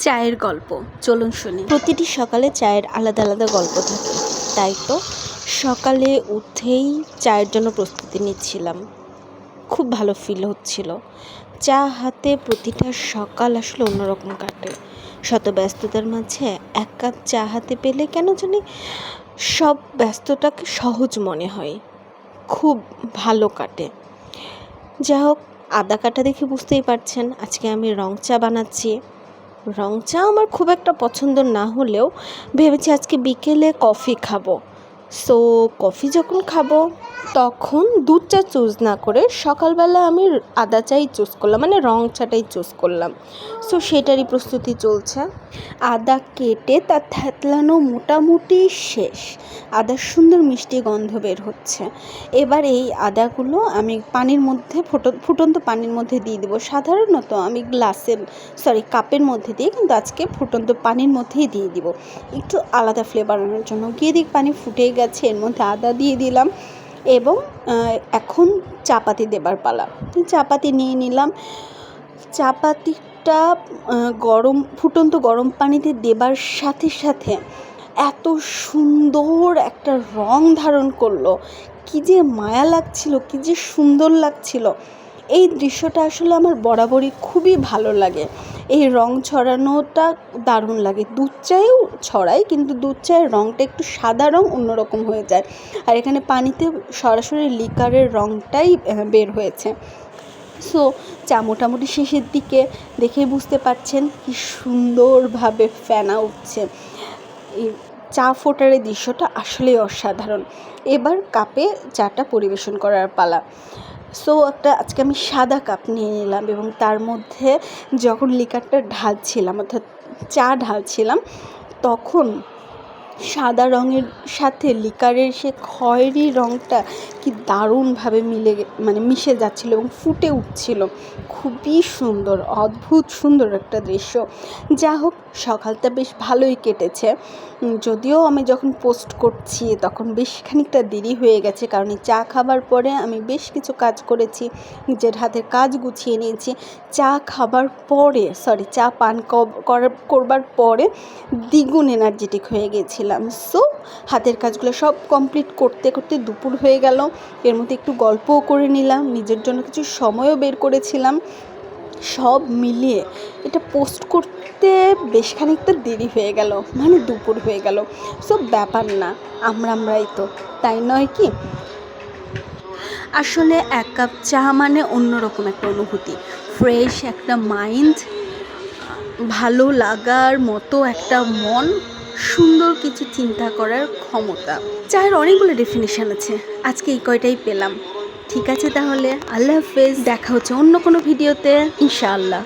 চায়ের গল্প। চলুন শুনি। প্রতিটি সকালে চায়ের আলাদা আলাদা গল্প থাকে। তাই তো, সকালে উঠেই চায়ের জন্য প্রস্তুতি নিচ্ছিলাম। খুব ভালো ফিল হচ্ছিল। চা হাতে প্রতিটা সকাল আসলে অন্যরকম কাটে। শত ব্যস্ততার মাঝে এক কাপ চা হাতে পেলে কেন জানি সব ব্যস্ততাকে সহজ মনে হয়। খুব ভালো কাটে। যাই হোক আদা কাটা দেখে বুঝতেই পারছেন আজকে আমি রং চা বানাচ্ছি। রং চা আমার খুব একটা পছন্দ না হলেও ভেবেছি আজকে বিকেলে কফি খাব। সো কফি যখন খাব তখন দুধ চা চুজ না করে সকালবেলা আমি আদা চাই চুজ করলাম মানে রং চাটাই চুজ করলাম। সো সেটারই প্রস্তুতি চলছে। আদা কেটে তার থ্যাতলানো মোটামুটি শেষ। আদার সুন্দর মিষ্টি গন্ধ বের হচ্ছে। এবার এই আদাগুলো আমি পানির মধ্যে ফুটো, ফুটন্ত পানির মধ্যে দিয়ে দেবো। সাধারণত আমি গ্লাসের সরি কাপের মধ্যে দিয়ে কিন্তু আজকে ফুটন্ত পানির মধ্যেই দিয়ে দিব। একটু আলাদা ফ্লেভার আনার জন্য। গিয়ে দিক পানি ফুটে গেছে, এর মধ্যে আদা দিয়ে দিলাম। এবং এখন চাপাতি দেবার পালা। চাপাতি নিয়ে নিলাম। চাপাতিটা গরম, ফুটন্ত গরম পানিতে দেবার সাথে সাথে এত সুন্দর একটা রং ধারণ করল। কি যে মায়া লাগছিল, কি যে সুন্দর লাগছিল। এই দৃশ্যটা আসলে আমার বরাবরই খুবই ভালো লাগে। এই রং ছড়ানোটা দারুণ লাগে। দুধ চায়েও ছড়ায়, কিন্তু দুধ চায়ের রংটা একটু সাদা রং অন্যরকম হয়ে যায়। আর এখানে পানিতে সরাসরি লিকারের রংটাই বের হয়েছে। সো চা মোটামুটি শেষের দিকে দেখেই বুঝতে পারছেন কি সুন্দরভাবে ফেনা উঠছে। এই চা ফোটার এই দৃশ্যটা আসলেই অসাধারণ। এবার কাপে চাটা পরিবেশন করার পালা। সো একটা আজকে আমি সাদা কাপ নিয়ে নিলাম এবং তার মধ্যে যখন লিকারটা ঢালছিলাম, অর্থাৎ চা ঢালছিলাম, তখন সাদা রঙের সাথে লিকারের সে খয়েরি রঙটা কি দারুণভাবে মিলে মানে মিশে যাচ্ছিল এবং ফুটে উঠছিল। খুবই সুন্দর, অদ্ভুত সুন্দর একটা দৃশ্য। যা হোক, সকালটা বেশ ভালোই কেটেছে। যদিও আমি যখন পোস্ট করছি, তখন বেশ খানিকটা দেরি হয়ে গেছে, কারণ এই চা খাবার পরে আমি বেশ কিছু কাজ করেছি, নিজের হাতের কাজ গুছিয়ে নিয়েছি। চা খাবার পরে সরি চা পান করার, করবার পরে দ্বিগুণ এনার্জেটিক হয়ে গেছিলাম সো হাতের কাজগুলো সব কমপ্লিট করতে করতে দুপুর হয়ে গেল। এর মধ্যে একটু গল্পও করে নিলাম, নিজের জন্য কিছু সময়ও বের করেছিলাম। সব মিলিয়ে এটা পোস্ট করতে বেশ খানিকটা দেরি হয়ে গেল মানে দুপুর হয়ে গেল। সো ব্যাপার না আমরা আমরাই তো, তাই নয় কি? আসলে এক কাপ চা মানে অন্যরকম একটা অনুভূতি। ফ্রেশ একটা মাইন্ড ভালো লাগার মতো একটা মন সুন্দর কিছু চিন্তা করার ক্ষমতা। চায়ের অনেকগুলো ডেফিনেশন আছে। আজকে এই কয়টাই পেলাম। ঠিক আছে তাহলে, আল্লাহ হাফেজ। দেখা হচ্ছে অন্য কোনো ভিডিওতে ইনশাআল্লাহ।